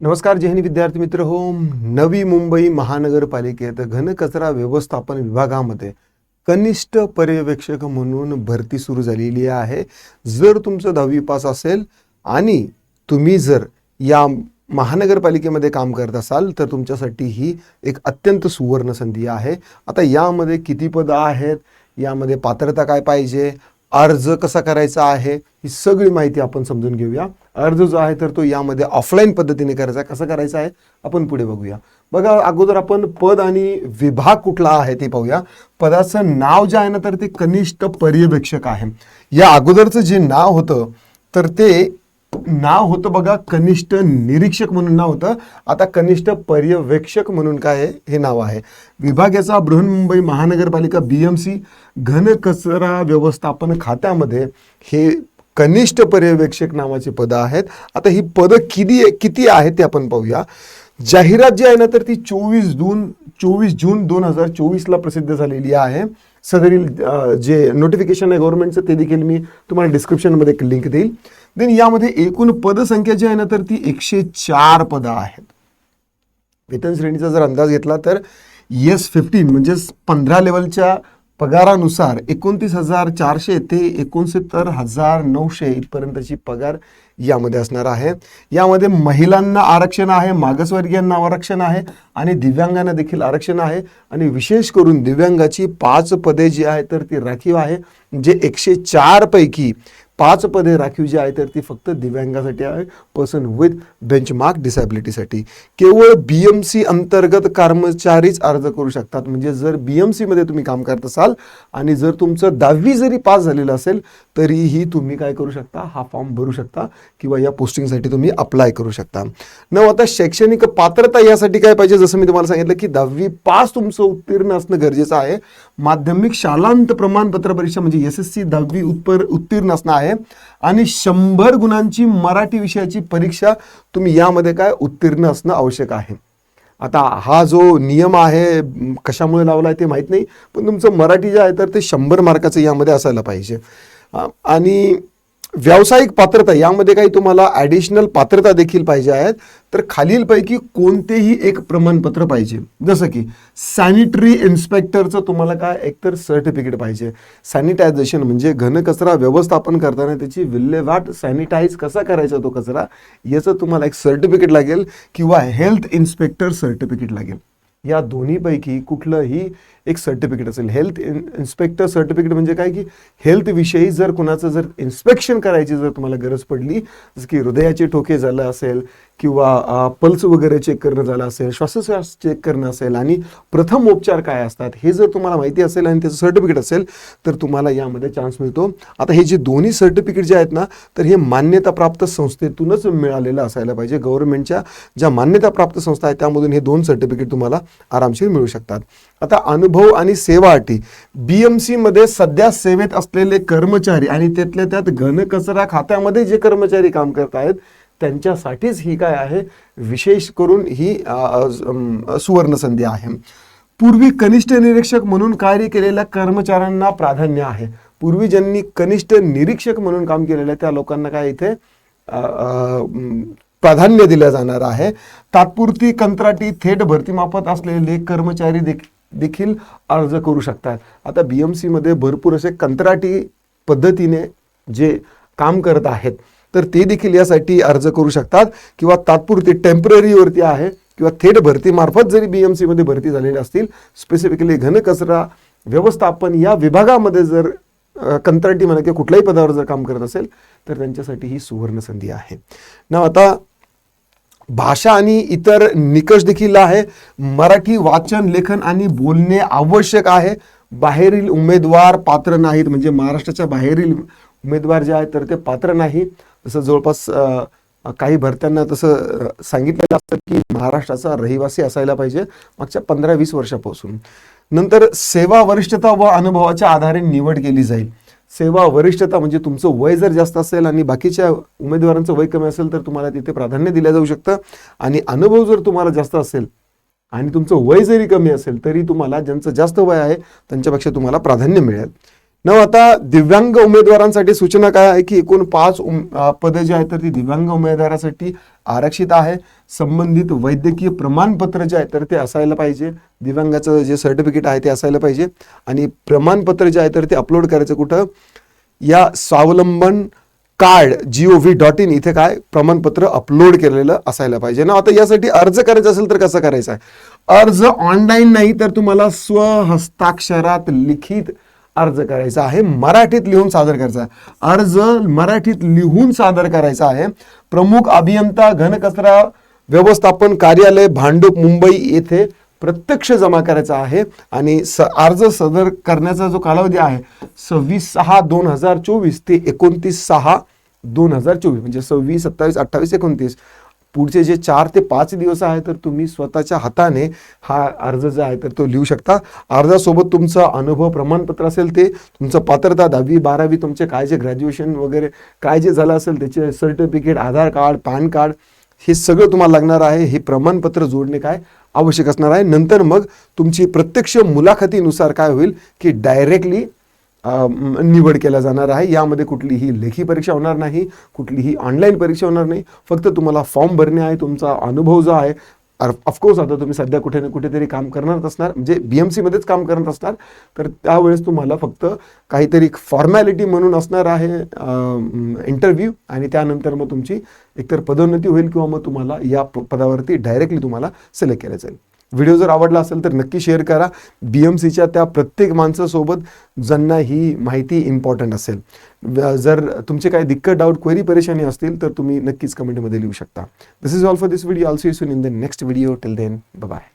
नमस्कार जय विद्यार्थी मित्र. हो नवी मुंबई महानगरपालिकेत घनकचरा व्यवस्थापन विभागामध्ये कनिष्ठ पर्यवेक्षक म्हणून भरती सुरू झालेली आहे. जर तुमचं दहावी पास असेल आणि तुम्ही जर या महानगरपालिकेमध्ये काम करत असाल तर तुमच्यासाठी ही एक अत्यंत सुवर्ण संधी आहे. आता यामध्ये किती पदं आहेत? यामध्ये पात्रता काय पाहिजे? अर्ज कसा करायचा आहे ही सगळी माहिती आपण समजून घेऊया. अर्ज जो आहे तर तो यामध्ये ऑफलाईन पद्धतीने करायचा. आहे. कसा करायचा आहे आपण पुढे बघूया. बघा अगोदर आपण पद आणि विभाग कुठला आहे ते पाहूया. पदाचं नाव जे आहे ना तर ते कनिष्ठ पर्यवेक्षक आहे. या अगोदरचं जे नाव होतं तर ते नाव होतं बघा कनिष्ठ निरीक्षक म्हणून नाव होतं. आता कनिष्ठ पर्यवेक्षक म्हणून काय आहे? हे नाव आहे. विभाग याचा बृहन्मुंबई महानगरपालिका बी एम सी घनकचरा व्यवस्थापन खात्यामध्ये हे कनिष्ठ पर्यवेक्षक नावाची पदं आहेत. आता ही पदं किती किती आहेत ते आपण पाहूया. जाहिरात जी आहे ना तर ती चोवीस जून चोवीस जून दोन हजार चोवीसला प्रसिद्ध झालेली आहे. सदरील जे नोटिफिकेशन आहे गव्हर्नमेंटचं ते देखील मी तुम्हाला डिस्क्रिप्शनमध्ये एक लिंक देईल. देन यामध्ये एकूण पदसंख्या जी आहे ना तर ती एकशे चार पदं आहेत. वेतन श्रेणीचा जर अंदाज घेतला तर येस फिफ्टीन म्हणजेच पंधरा लेवलच्या पगारानुसार एकोणतीस हजार चारशे ते एकोणसत्तर हजार नऊशे इथपर्यंतची पगार यामध्ये असणार आहे. यामध्ये महिलांना आरक्षण आहे मागासवर्गीयांना आरक्षण आहे आणि दिव्यांगांना देखील आरक्षण आहे. आणि विशेष करून दिव्यांगाची पाच पदे जी आहे तर ती राखीव आहे जे एकशे चारपैकी पाच पदे राखीव जी आहे तर ती फक्त दिव्यांगासाठी आहे पर्सन विथ बेंचमार्क डिसॅबिलिटीसाठी केवळ बी एम सी अंतर्गत कर्मचारीच अर्ज करू शकतात. म्हणजे जर बी एम सीमध्ये तुम्ही काम करत असाल आणि जर तुमचं दहावी जरी पास झालेलं असेल तरीही तुम्ही काय करू शकता? हा फॉर्म भरू शकता किंवा या पोस्टिंगसाठी तुम्ही अप्लाय करू शकता. न आता शैक्षणिक पात्रता यासाठी काय पाहिजे? जसं मी तुम्हाला सांगितलं की दहावी पास तुमचं उत्तीर्ण असणं गरजेचं आहे. माध्यमिक शालांत प्रमाणपत्र परीक्षा म्हणजे एस एस सी दहावी उत्पर उत्तीर्ण असणं आहे. आणि शंभर गुणांची मराठी विषयाची परीक्षा तुम्ही यामध्ये काय उत्तीर्ण असणं आवश्यक आहे. आता हा जो नियम आहे कशामुळे लावला आहे ते माहीत नाही पण तुमचं मराठी जे आहे तर ते शंभर मार्काचं यामध्ये असायला पाहिजे. आणि व्यावसायिक पात्रता यामध्ये काही तुम्हाला ॲडिशनल पात्रता देखील पाहिजे आहेत. तर खालीलपैकी कोणतेही एक प्रमाणपत्र पाहिजे. जसं की सॅनिटरी इन्स्पेक्टरचं तुम्हाला काय एकतर सर्टिफिकेट पाहिजे. सॅनिटायझेशन म्हणजे घनकचरा व्यवस्थापन करताना त्याची विल्हेवाट सॅनिटाईज कसा करायचा तो कचरा याचं तुम्हाला एक सर्टिफिकेट लागेल किंवा हेल्थ इन्स्पेक्टर सर्टिफिकेट लागेल. या दोन्हीपैकी कुठलंही एक सर्टिफिकेट असेल. हेल्थ इन इन्स्पेक्टर सर्टिफिकेट म्हणजे काय की हेल्थ विषयी जर कुणाचं जर इन्स्पेक्शन करायची जर तुम्हाला गरज पडली जसं की हृदयाचे ठोके झालं असेल किंवा पल्स वगैरे चेक करणं झालं असेल श्वासोश्वास चेक करणं असेल आणि प्रथम उपचार काय असतात हे जर तुम्हाला माहिती असेल आणि त्याचं सर्टिफिकेट असेल तर तुम्हाला यामध्ये चान्स मिळतो. आता हे जे दोन्ही सर्टिफिकेट जे आहेत ना तर हे मान्यताप्राप्त संस्थेतूनच मिळालेलं असायला पाहिजे. गव्हर्नमेंटच्या ज्या मान्यताप्राप्त संस्था आहेत त्यामधून हे दोन सर्टिफिकेट तुम्हाला आरामशीर मिळू शकतात. आता अनुभव आणि सेवा अटी. बी एम सीमध्ये सध्या सेवेत असलेले कर्मचारी आणि त्यातल्या त्यात घनकचरा खात्यामध्ये जे कर्मचारी काम करत आहेत त्यांच्यासाठीच ही काय आहे? विशेष करून ही सुवर्णसंधी सुवर्ण संधी आहे. पूर्वी कनिष्ठ निरीक्षक म्हणून कार्य केलेल्या कर्मचाऱ्यांना प्राधान्य आहे. पूर्वी ज्यांनी कनिष्ठ निरीक्षक म्हणून काम केलेलं आहे त्या लोकांना काय इथे प्राधान्य दिलं जाणार आहे. तात्पुरती कंत्राटी थेट भरतीमाफत असलेले कर्मचारी देख- देखील अर्ज करू शकतात. आता बी एम सीमध्ये भरपूर असे कंत्राटी पद्धतीने जे काम करत आहेत. तर ते देखील यासाठी अर्ज करू शकतात किंवा तात्पुरती टेम्पररीवरती आहे किंवा थेट भरतीमार्फत जरी बी एम सीमध्ये भरती झालेली असतील स्पेसिफिकली घनकचरा व्यवस्थापन या विभागामध्ये जर कंत्राटी म्हणा किंवा कुठल्याही पदावर जर काम करत असेल तर त्यांच्यासाठी ही सुवर्ण संधी आहे. ना आता भाषा आणि इतर निकष देखील आहे. मराठी वाचन लेखन आणि बोलणे आवश्यक आहे. बाहेरील उमेदवार पात्र नाहीत म्हणजे महाराष्ट्राच्या बाहेरील उमेदवार जे आहेत तर ते पात्र नाही. जसं जवळपास काही भरत्यांना तसं सांगितलेलं असतं की महाराष्ट्राचा रहिवासी असायला पाहिजे मागच्या पंधरा वीस वर्षापासून. नंतर सेवा वरिष्ठता व अनुभवाच्या आधारे निवड केली जाईल. सेवा वरिष्ठता म्हणजे तुमचं वय जर जास्त असेल आणि बाकीच्या उमेदवारांचं वय कमी असेल तर तुम्हाला तिथे प्राधान्य दिलं जाऊ शकतं. आणि अनुभव जर तुम्हाला जास्त असेल आणि तुमचं वय जरी कमी असेल तरी तुम्हाला ज्यांचं जास्त वय आहे त्यांच्यापेक्षा तुम्हाला प्राधान्य मिळेल. न आता दिव्यांग उमेदवारांसाठी सूचना काय आहे की एकूण पाच उम पदे जी आहेत तर ती दिव्यांग उमेदवारासाठी आरक्षित आहे. संबंधित वैद्यकीय प्रमाणपत्र जे आहे तर ते असायला पाहिजे. दिव्यांगाचं जे सर्टिफिकेट आहे ते असायला पाहिजे. आणि प्रमाणपत्र जे आहे तर ते अपलोड करायचं कुठं? या Swavalamban card G O V dot in इथे काय? प्रमाणपत्र अपलोड केलेलं असायला पाहिजे. ना आता यासाठी अर्ज करायचा असेल तर कसं करायचं आहे? अर्ज ऑनलाईन नाही तर तुम्हाला स्वहस्ताक्षरात लिखित अर्ज करायचा आहे मराठीत लिहून सादर करायचा आहे. अर्ज मराठीत लिहून सादर करायचा आहे. प्रमुख अभियंता घनकचरा व्यवस्थापन कार्यालय भांडूप मुंबई येथे प्रत्यक्ष जमा करायचा आहे आणि स अर्ज सदर करण्याचा जो कालावधी आहे सव्वीस सहा दोन हजार चोवीस ते एकोणतीस सहा दोन हजार चोवीस म्हणजे सव्वीस सत्तावीस अठ्ठावीस एकोणतीस. पुढचे जे चार ते पाच दिवस आहे तर तुम्ही स्वतःच्या हाताने हा अर्ज जो आहे तर तो लिहू शकता. अर्जासोबत तुमचं अनुभव प्रमाणपत्र असेल ते तुमचं पात्रता दहावी बारावी तुमचे काय जे ग्रॅज्युएशन वगैरे काय जे झालं असेल त्याचे certificate Aadhaar card PAN card हे सगळं तुम्हाला लागणार आहे. हे प्रमाणपत्र जोडणे काय आवश्यक असणार आहे. नंतर मग तुमची प्रत्यक्ष मुलाखतीनुसार काय होईल की डायरेक्टली निवड केला जाणार आहे. यामध्ये कुठलीही लेखी परीक्षा होणार नाही कुठलीही ऑनलाईन परीक्षा होणार नाही. फक्त तुम्हाला फॉर्म भरणे आहे तुमचा अनुभव जो आहे ऑफकोर्स आता तुम्ही सध्या कुठे ना कुठेतरी काम करणार असणार म्हणजे बी एम सीमध्येच काम करत असणार. तर त्यावेळेस तुम्हाला फक्त काहीतरी फॉर्मॅलिटी म्हणून असणार आहे इंटरव्ह्यू आणि त्यानंतर मग तुमची एकतर पदोन्नती होईल किंवा मग तुम्हाला या पदावरती डायरेक्टली तुम्हाला सिलेक्ट केलं जाईल. व्हिडिओ जर आवडला असेल तर नक्की शेअर करा. बी एम सीच्या त्या प्रत्येक माणसासोबत ज्यांना ही माहिती इम्पॉर्टंट असेल. जर तुमचे काही दिक्कत डाऊट क्वेरी परेशानी असतील तर तुम्ही नक्कीच कमेंटमध्ये लिहू शकता. This is all for this video also soon in the next video till then bye